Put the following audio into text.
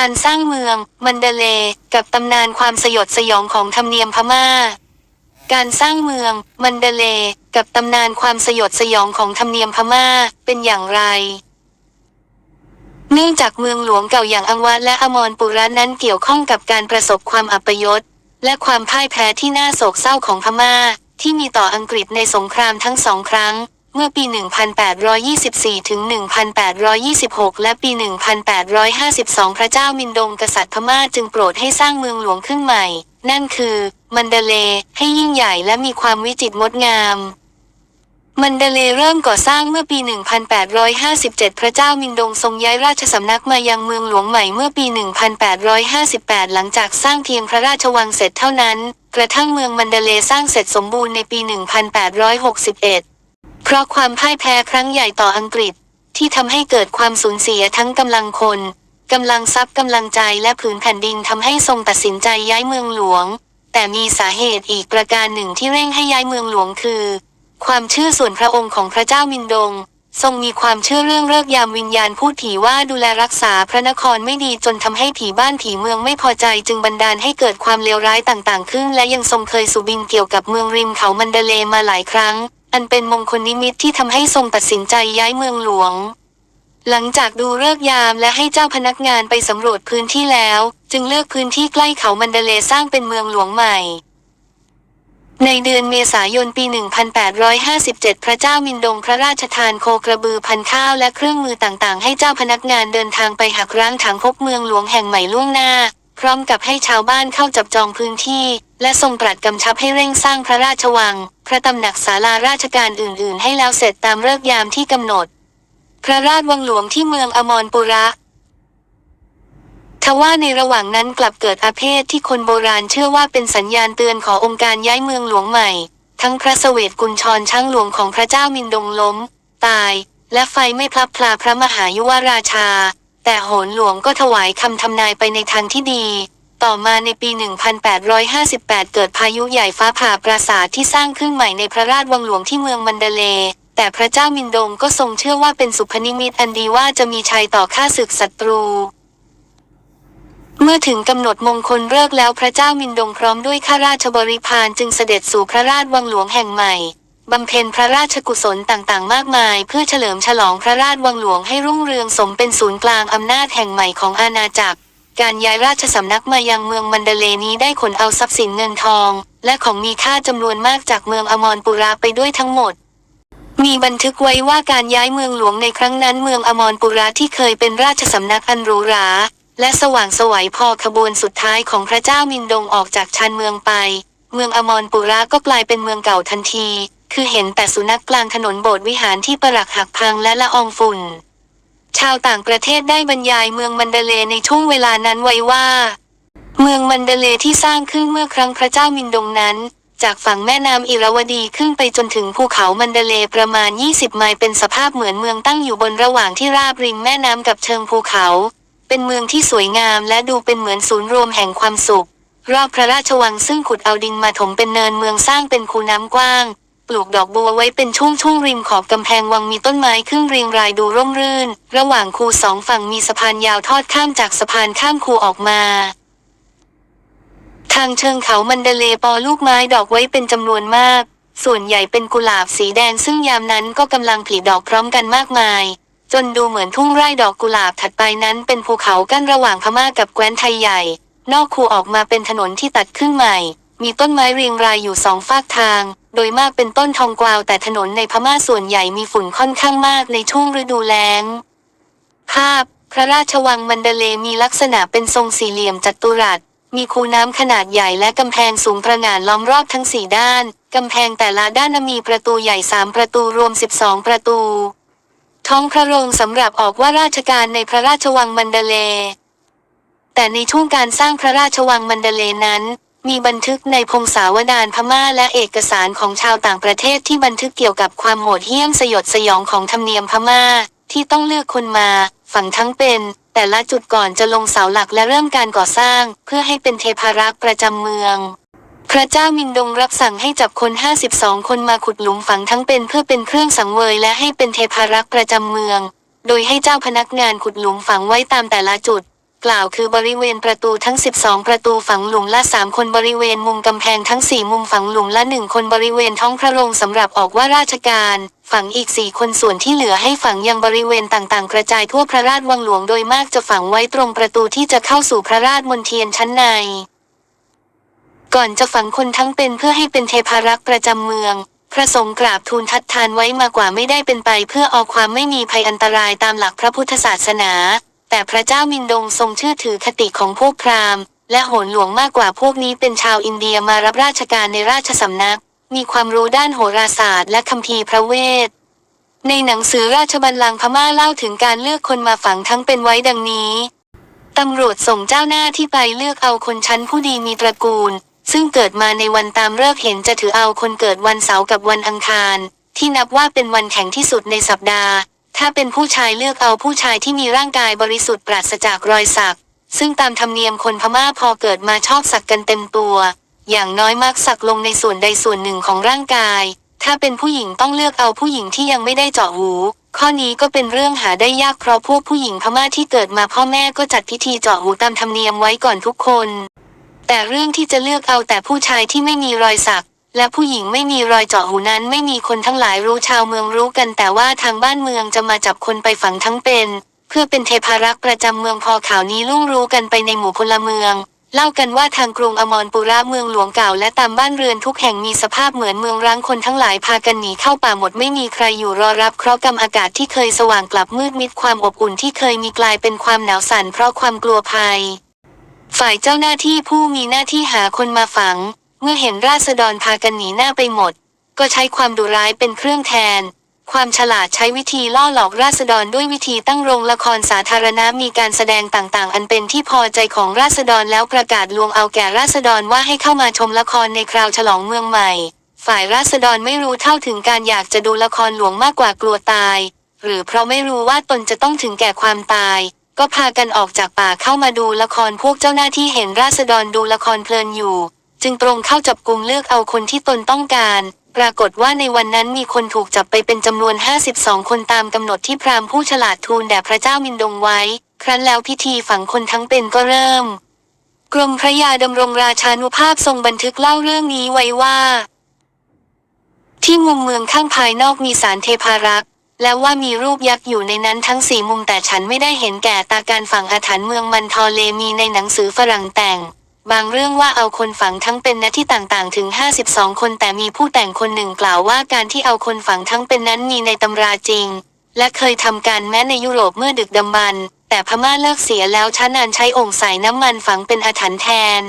การสร้างเมือง มันเดเล กับตำนานความสยดสยองของธรรมเนียมพม่า การสร้างเมือง มันเดเล กับตำนานความสยดสยองของธรรมเนียมพม่าเป็นอย่างไรเนื่องจากเมืองหลวงเก่าอย่างอังวะและอมรปุระนั้นเกี่ยวข้องกับการประสบความอัปยศ และความพ่ายแพ้ที่น่าโศกเศร้าของพม่า ที่มีต่ออังกฤษในสงครามทั้งสองครั้ง เมื่อปี 1824 ถึง 1826 และปี 1852 พระเจ้ามินดงกษัตริย์พม่าจึงโปรดให้สร้างเมืองหลวงขึ้นใหม่ นั่นคือ มันเดเล ให้ยิ่งใหญ่และมีความวิจิตรงดงาม มันเดเลเริ่มก่อสร้างเมื่อปี 1857 พระเจ้ามินดงทรงย้ายราชสำนักมายังเมืองหลวงใหม่เมื่อปี 1858 หลังจากสร้างเพียงพระราชวังเสร็จเท่านั้น กระทั่งเมืองมันเดเลสร้างเสร็จสมบูรณ์ในปี 1861 เพราะความพ่ายแพ้ครั้งใหญ่ต่ออังกฤษ ที่ทำให้เกิดความสูญเสียทั้งกำลังคนกำลังทรัพย์กำลังใจและผืนแผ่นดินทำให้ทรงตัดสินใจย้ายเมืองหลวง แต่มีสาเหตุอีกประการหนึ่งที่เร่งให้ย้ายเมืองหลวงคือ ความเชื่อส่วนพระองค์ของพระเจ้ามินดง ทรงมีความเชื่อเรื่องเลิกยามวิญญาณพูดผีว่าดูแลรักษาพระนครไม่ดีจนทำให้ผีบ้านผีเมืองไม่พอใจจึงบันดาลให้เกิดความเลวร้ายต่างๆ ขึ้น และยังทรงเคยสุบินเกี่ยวกับเมืองริมเขามันเดเลมาหลายครั้ง อันเป็นมงคลนิมิตที่ทำให้ทรงตัดสินใจย้ายเมืองหลวง หลังจากดูเลิกยามและให้เจ้าพนักงานไปสำรวจพื้นที่แล้ว จึงเลือกพื้นที่ใกล้เขามันเดเลสร้างเป็นเมืองหลวงใหม่ ในเดือนเมษายนปี 1857 พระเจ้ามินดงพระราชทานโคกระบือพันข้าวและเครื่องมือต่างๆ ให้เจ้าพนักงานเดินทางไปหักร้างถังพบเมืองหลวงแห่งใหม่ล่วงหน้า พร้อมกับให้ชาวบ้านเข้าจับจองพื้นที่ และทรงตรัสกำชับให้เร่งสร้างพระราชวัง พระตำหนักศาลาราชการอื่น ๆ ให้แล้วเสร็จตามฤกษ์ยามที่กำหนด พระราชวังหลวงที่เมืองอมรปุระทว่าในระหว่างนั้นกลับเกิดอาเพศที่คนโบราณเชื่อว่าเป็นสัญญาณเตือนขอองค์การย้ายเมืองหลวงใหม่ ทั้งพระเสวตกุญชรช่างหลวงของพระเจ้ามินดงล้ม ตาย และไฟไม่พลับพลาพระมหายุวราชา แต่โหนหลวงก็ถวายคำทำนายไปในทางที่ดี ต่อมาในปี 1858 เกิดพายุใหญ่ฟ้าผ่าปราสาทที่สร้างขึ้นใหม่ในพระราชวังหลวงที่เมืองมันเดเล แต่พระเจ้ามินดงก็ทรงเชื่อว่าเป็นสุพนิมิตอันดีว่าจะมีชัยต่อข้าศึกศัตรูเมื่อถึงกำหนดมงคลเลิกแล้วพระเจ้ามินดงพร้อมด้วยข้าราชบริพารจึงเสด็จสู่พระราชวังหลวงแห่งใหม่บำเพ็ญพระราชกุศลต่างๆ มากมาย เพื่อเฉลิมฉลองพระราชวังหลวงให้รุ่งเรืองสมเป็นศูนย์กลางอำนาจแห่งใหม่ของอาณาจักร การย้ายราชสำนักมายังเมืองมันเดเลนี้ได้ขนเอาทรัพย์สินเงินทอง และของมีค่าจำนวนมากจากเมืองอมรปุระไปด้วยทั้งหมด มีบันทึกไว้ว่าการย้ายเมืองหลวงในครั้งนั้นเมืองอมรปุระที่เคยเป็นราชสำนักอันหรูหราและสว่างสวัยพอขบวนสุดท้ายของพระเจ้ามินดงออกจากชานเมืองไป เมืองอมรปุระก็กลายเป็นเมืองเก่าทันที คือเห็นแต่สุนัขกลางถนนโบสถ์วิหารที่ปรักหักพังและละอองฝุ่น ชาวต่างประเทศได้บรรยายเมืองมันเดเลในช่วงเวลานั้นไว้ว่า เมืองมันเดเลที่สร้างขึ้นเมื่อครั้งพระเจ้ามินดงนั้น จากฝั่งแม่น้ำอิราวดีขึ้นไปจนถึงภูเขามันเดเลประมาณ 20 ไมล์เป็นสภาพเหมือนเมืองตั้งอยู่บนระหว่างที่ราบริมแม่น้ำกับเชิงภูเขา เป็นเมืองที่สวยงามและดูเป็นเหมือนศูนย์รวมแห่งความสุข รอบพระราชวังซึ่งขุดเอาดินมาถมเป็นเนินเมืองสร้างเป็นคูน้ำกว้าง ปลูกดอกบัวไว้เป็นช่วงช่วงๆริมขอบกำแพงวังมีต้นไม้ขึ้นเรียงรายดูร่มรื่น ระหว่างคูสองฝั่งมีสะพานยาวทอดข้ามจากสะพานข้ามคูออกมา ทางเชิงเขามันเดเลปอลูกไม้ดอกไว้เป็นจำนวนมาก ส่วนใหญ่เป็นกุหลาบสีแดงซึ่งยามนั้นก็กำลังผลิดอกพร้อมกันมากมาย จนดูเหมือนทุ่งไร่ดอกกุหลาบถัดไปนั้นเป็นภูเขากั้นระหว่างพม่ากับแคว้นไทยใหญ่ นอกคูออกมาเป็นถนนที่ตัดขึ้นใหม่ มีต้นไม้เรียงรายอยู่สองฝากทาง โดยมากเป็นต้นทองกวาวแต่ถนนในพม่าส่วนใหญ่มีฝุ่นค่อนข้างมากในช่วงฤดูแล้ง ภาพ พระราชวังมันเดเลมีลักษณะเป็นทรงสี่เหลี่ยมจัตุรัส มีคูน้ำขนาดใหญ่และกำแพงสูงประหง่านล้อมรอบทั้งสี่ด้าน กำแพงแต่ละด้านมีประตูใหญ่สามประตูรวม12ประตู ท้องพระโรงสำหรับออกว่าราชการในพระราชวังมันเดเลแต่ในช่วงการสร้างพระราชวังมันเดเลนั้น มีบันทึกในพงศาวดารพม่าและเอกสารของชาวต่างประเทศที่บันทึกเกี่ยวกับความโหดเหี้ยมสยดสยองของธรรมเนียมพม่า ที่ต้องเลือกคนมา ฝังทั้งเป็น แต่ละจุดก่อนจะลงเสาหลักและเริ่มการก่อสร้าง เพื่อให้เป็นเทพารักษ์ประจำเมืองพระเจ้ามินดงรับสั่งให้จับคน 52 คนมาขุดหลุมฝังทั้งเป็นเพื่อเป็นเครื่องสังเวยและให้เป็นเทพารักษ์ประจำเมือง โดยให้เจ้าพนักงานขุดหลุมฝังไว้ตามแต่ละจุด กล่าวคือบริเวณประตูทั้ง 12 ประตูฝังหลุมละ 3 คนบริเวณมุมกำแพงทั้ง 4 มุมฝังหลุมละ 1 คนบริเวณท้องพระโรงสำหรับออกว่าราชการ ฝังอีก 4 คนส่วนที่เหลือให้ฝังยังบริเวณต่างๆ กระจายทั่วพระราชวังหลวงโดยมากจะฝังไว้ตรงประตูที่จะเข้าสู่พระราชมณฑียนชั้นใน ก่อนจะฝังคนทั้งเป็นเพื่อให้เป็นเทพารักษ์ประจำเมืองพระสงฆ์กราบทูลทัดทานไว้มากว่าไม่ได้เป็นไปเพื่อเอาความไม่มีภัยอันตรายตามหลักพระพุทธศาสนา แต่พระเจ้ามินดงทรงเชื่อถือคติของพวกพราหมณ์ และโหรหลวงมากกว่าพวกนี้เป็นชาวอินเดียมารับราชการในราชสำนัก มีความรู้ด้านโหราศาสตร์และคัมภีร์พระเวท ในหนังสือราชบัลลังก์พม่าเล่าถึงการเลือกคนมาฝังทั้งเป็นไว้ดังนี้ตำรวจส่งเจ้าหน้าที่ไปเลือกเอาคนชั้นผู้ดีมีตระกูล ซึ่งเกิดมาในวันตามเลิกเห็นจะถือเอาคนเกิดวันเสาร์กับวันอังคาร ที่นับว่าเป็นวันแข็งที่สุดในสัปดาห์ ถ้าเป็นผู้ชายเลือกเอาผู้ชายที่มีร่างกายบริสุทธิ์ปราศจากรอยสัก ซึ่งตามธรรมเนียมคนพม่าพอเกิดมาชอบสักกันเต็มตัว อย่างน้อยมักสักลงในส่วนใดส่วนหนึ่งของร่างกาย ถ้าเป็นผู้หญิงต้องเลือกเอาผู้หญิงที่ยังไม่ได้เจาะหู ข้อนี้ก็เป็นเรื่องหาได้ยากเพราะพวกผู้หญิงพม่าที่เกิดมาพ่อแม่ก็จัดพิธีเจาะหูตามธรรมเนียมไว้ก่อนทุกคน แต่เรื่องที่จะเลือกเอาแต่ผู้ชายที่ไม่มีรอยสัก และผู้หญิงไม่มีรอยเจาะหูนั้นไม่มีคนทั้งหลายรู้ชาวเมืองรู้กันแต่ว่าทางบ้านเมืองจะมาจับคนไปฝังทั้งเป็น เพื่อเป็นเทพารักษ์ประจำเมืองพอข่าวนี้ลุ่งรู้กันไปในหมู่พลเมือง เล่ากันว่าทางกรุงอมรปุระเมืองหลวงเก่าและตามบ้านเรือนทุกแห่งมีสภาพเหมือนเมืองร้างคนทั้งหลายพากันหนีเข้าป่าหมดไม่มีใครอยู่รอรับเคราะห์กรรมอากาศที่เคยสว่างกลับมืดมิดความอบอุ่นที่เคยมีกลายเป็นความหนาวสั่นเพราะความกลัวภัย ฝ่ายเจ้าหน้าที่ผู้มีหน้าที่หาคนมาฝัง เมื่อเห็นราษฎรพากันหนีหน้าไปหมด ก็ใช้ความดุร้ายเป็นเครื่องแทน ความฉลาดใช้วิธีล่อหลอกราษฎรด้วยวิธีตั้งโรงละครสาธารณะมีการแสดงต่างๆ อันเป็นที่พอใจของราษฎรแล้วประกาศลวงเอาแก่ราษฎรว่าให้เข้ามาชมละครในคราวฉลองเมืองใหม่ ฝ่ายราษฎรไม่รู้เท่าถึงการอยากจะดูละครหลวงมากกว่ากลัวตาย หรือเพราะไม่รู้ว่าตนจะต้องถึงแก่ความตายก็พากันออกจากป่าเข้ามาดูละครพวกเจ้าหน้าที่เห็นราษฎรดูละครเพลินอยู่ จึงตรงเข้าจับกุมเลือกเอาคนที่ตนต้องการ ปรากฏว่าในวันนั้นมีคนถูกจับไปเป็นจำนวน 52 คนตามกำหนดที่พราหมณ์ผู้ฉลาดทูลแด่พระเจ้ามินดงไว้ ครั้นแล้วพิธีฝังคนทั้งเป็นก็เริ่ม กรมพระยาดำรงราชานุภาพทรงบันทึกเล่าเรื่องนี้ไว้ว่า ที่มุมเมืองข้างภายนอกมีสารเทพารักษ์แล้วว่ามีรูปยักษ์อยู่ในนั้นทั้งสี่มุมแต่ฉันไม่ได้เห็นแก่ตาการฝังอาถรรพ์เมืองมันทอเลมีในหนังสือฝรั่งแต่ง บางเรื่องว่าเอาคนฝังทั้งเป็นนะที่ต่างๆ ถึง 52 คนแต่มีผู้แต่งคนหนึ่งกล่าวว่าการที่เอาคนฝังทั้งเป็นนั้นมีในตำราจริง และเคยทำการแม้ในยุโรปเมื่อดึกดำบรรแต่พม่าเลิกเสียแล้วช้านานใช้องค์ใส่น้ำมันฝังเป็นอาถรรพ์แทน